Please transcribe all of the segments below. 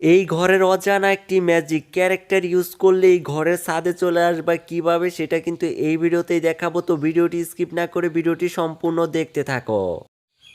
এই ঘরের অজানা একটি ম্যাজিক ক্যারেক্টার ইউজ করলে এই ঘরের ছাদে চলে আসবা কীভাবে, সেটা কিন্তু এই ভিডিওতেই দেখাবো। তো ভিডিওটি স্কিপ না করে ভিডিওটি সম্পূর্ণ দেখতে থাকো।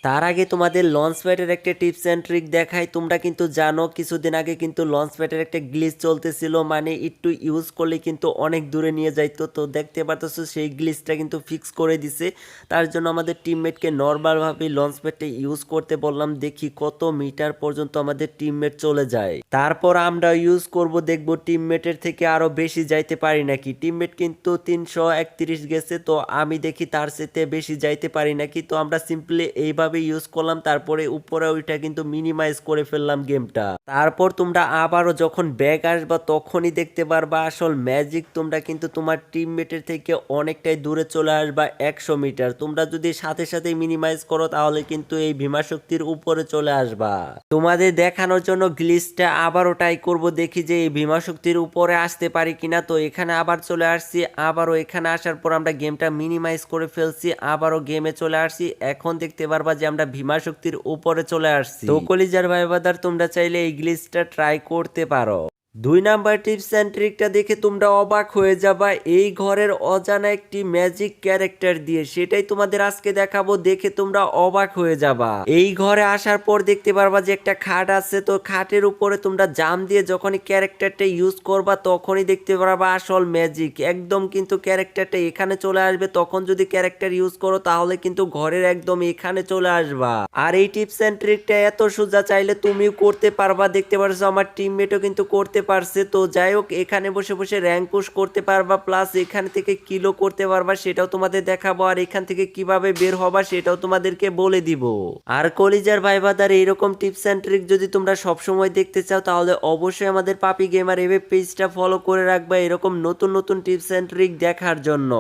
তার আগে তোমাদের লঞ্চ প্যাডের একটা টিপস অ্যান্ড ট্রিক দেখাই। তোমরা কিন্তু জানো, কিছুদিন আগে কিন্তু লঞ্চ প্যাডের একটা গ্লিচ চলতেছিল মানে একটু ইউজ করলে কিন্তু অনেক দূরে নিয়ে যাইতো। তো দেখতে পারতেছো, সেই গ্লিচটা কিন্তু ফিক্স করে দিছে। তার জন্য আমাদের টিমমেটকে নর্মালভাবে লঞ্চ প্যাডটা ইউজ করতে বললাম, দেখি কত মিটার পর্যন্ত আমাদের টিমমেট চলে যায়। তারপর আমরা ইউজ করব, দেখব টিমমেটের থেকে আরও বেশি যাইতে পারি নাকি। টিমমেট কিন্তু তিনশো একত্রিশ গেছে, তো আমি দেখি তার সাথে বেশি যাইতে পারি নাকি। তো আমরা সিম্পলি এইভাবে ইউজ করলাম, তারপরে উপরে ওইটা কিন্তু মিনিমাইজ করে ফেললাম গেমটা তারপর তোমরা আবারও যখন ব্যাগ আসবা, তখনই দেখতে পারবা আসল ম্যাজিক তোমরা কিন্তু তোমার টিমমেটের থেকে অনেকটাই দূরে চলে আসবা একশো মিটার তোমরা যদি সাথে সাথে মিনিমাইজ করো, তাহলে কিন্তু এই ভীমা শক্তির উপরে চলে আসবা। তোমাদের দেখানোর জন্য গ্লিচটা আবারও ট্রাই করব, দেখি যে এই ভীমা শক্তির উপরে আসতে পারি কিনা। তো এখানে আবার চলে আসছি, আবারও এখানে আসার পর আমরা গেমটা মিনিমাইজ করে ফেলছি, আবারও গেমে চলে আসছি। এখন দেখতে পারবা যে আমরা ভীমা শক্তির উপরে চলে আসছি। তো কলিজার ভাই তোমরা চাইলে এই গ্লিচটা ট্রাই করতে পারো। দুই নাম্বার টিপস অ্যান্ড ট্রিকটা দেখে তোমরা অবাক হয়ে যাবা, এই ঘরের অজানা একটি ম্যাজিক ক্যারেক্টার দিয়ে। সেটাই তোমাদের আজকে দেখাবো, দেখে তোমরা অবাক হয়ে যাবা। এই ঘরে আসার পর দেখতে পারবা যে একটা খাট আছে, তো খাটের উপরে তোমরা জাম দিয়ে যখনই ক্যারেক্টারটা ইউজ করবা, তখনই দেখতে পারবা আসল ম্যাজিক একদম কিন্তু ক্যারেক্টারটা এখানে চলে আসবে, তখন যদি ক্যারেক্টার ইউজ করো, তাহলে কিন্তু ঘরের একদম এখানে চলে আসবা। আর এই টিপস অ্যান্ড ট্রিকটা এত সোজা, চাইলে তুমিও করতে পারবা। দেখতে পারছ, আমার টিমমেটও কিন্তু করতে পারছে, তো যাই হোক, এখানে বসে বসে র্যাঙ্ক পুশ করতে পারবা প্লাস এখান থেকে কিলো করতে পারবা, সেটাও তোমাদের দেখাবো, আর এখান থেকে কীভাবে বের হবা সেটাও তোমাদেরকে বলে দিব। আর কলিজার ভাই বাদার এইরকম টিপস অ্যান্ড ট্রিক যদি তোমরা সবসময় দেখতে চাও, তাহলে অবশ্যই আমাদের পাপি গেমার এভে পেজটা ফলো করে রাখবা, এরকম নতুন নতুন টিপস অ্যান্ড ট্রিক দেখার জন্য।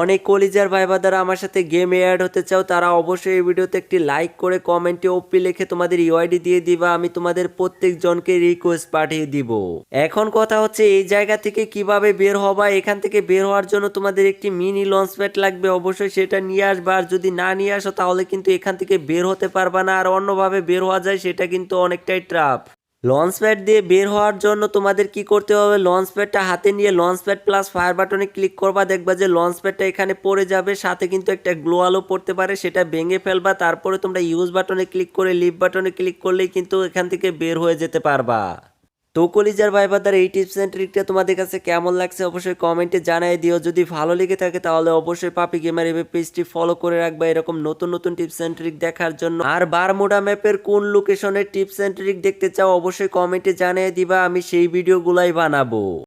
অনেক কলিজার ভাই বাদারা আমার সাথে গেমে অ্যাড হতে চাও, তারা অবশ্যই এই ভিডিওতে একটি লাইক করে কমেন্টে ওপি লিখে তোমাদের ইউআইডি দিয়ে দিবা, আমি তোমাদের প্রত্যেক জনকে রিকোয়েস্ট পাঠিয়ে দিব। এখন কথা হচ্ছে এই জায়গা থেকে কীভাবে বের হবা, এখান থেকে বের হওয়ার জন্য তোমাদের একটি মিনি লঞ্চ প্যাড লাগবে, অবশ্যই সেটা নিয়ে আসবা। আর যদি না নিয়ে আসো, তাহলে কিন্তু এখান থেকে বের হতে পারবা না। আর অন্যভাবে বের হওয়া যায়, সেটা কিন্তু অনেকটাই ট্রাপ লঞ্চ প্যাড দিয়ে বের হওয়ার জন্য তোমাদের কি করতে হবে? লঞ্চ প্যাডটা হাতে নিয়ে লঞ্চ প্যাড প্লাস ফায়ার বাটনে ক্লিক করবা। দেখবা যে লঞ্চ প্যাডটা এখানে পড়ে যাবে, সাথে কিন্তু একটা গ্লো আলো পড়তে পারে, সেটা ভেঙে ফেলবা। তারপরে তোমরা ইউজ বাটনে ক্লিক করে লিভ বাটনে ক্লিক করলেই কিন্তু এখান থেকে বের হয়ে যেতে পারবা। তো কলিজার ভাই বাদার এই টিপস অ্যান্ড ট্রিকটা তোমাদের কাছে কেমন লাগছে অবশ্যই কমেন্টে জানাই দিও। যদি ভালো লেগে থাকে তাহলে অবশ্যই পাপি গেমার এভাবে পেজটি ফলো করে রাখবা এরকম নতুন নতুন টিপস অ্যান্ড ট্রিক দেখার জন্য। আর বারমুডা ম্যাপের কোন লোকেশনের টিপস অ্যান্ড ট্রিক দেখতে চাও অবশ্যই কমেন্টে জানিয়ে দিবা, আমি সেই ভিডিওগুলাই বানাবো।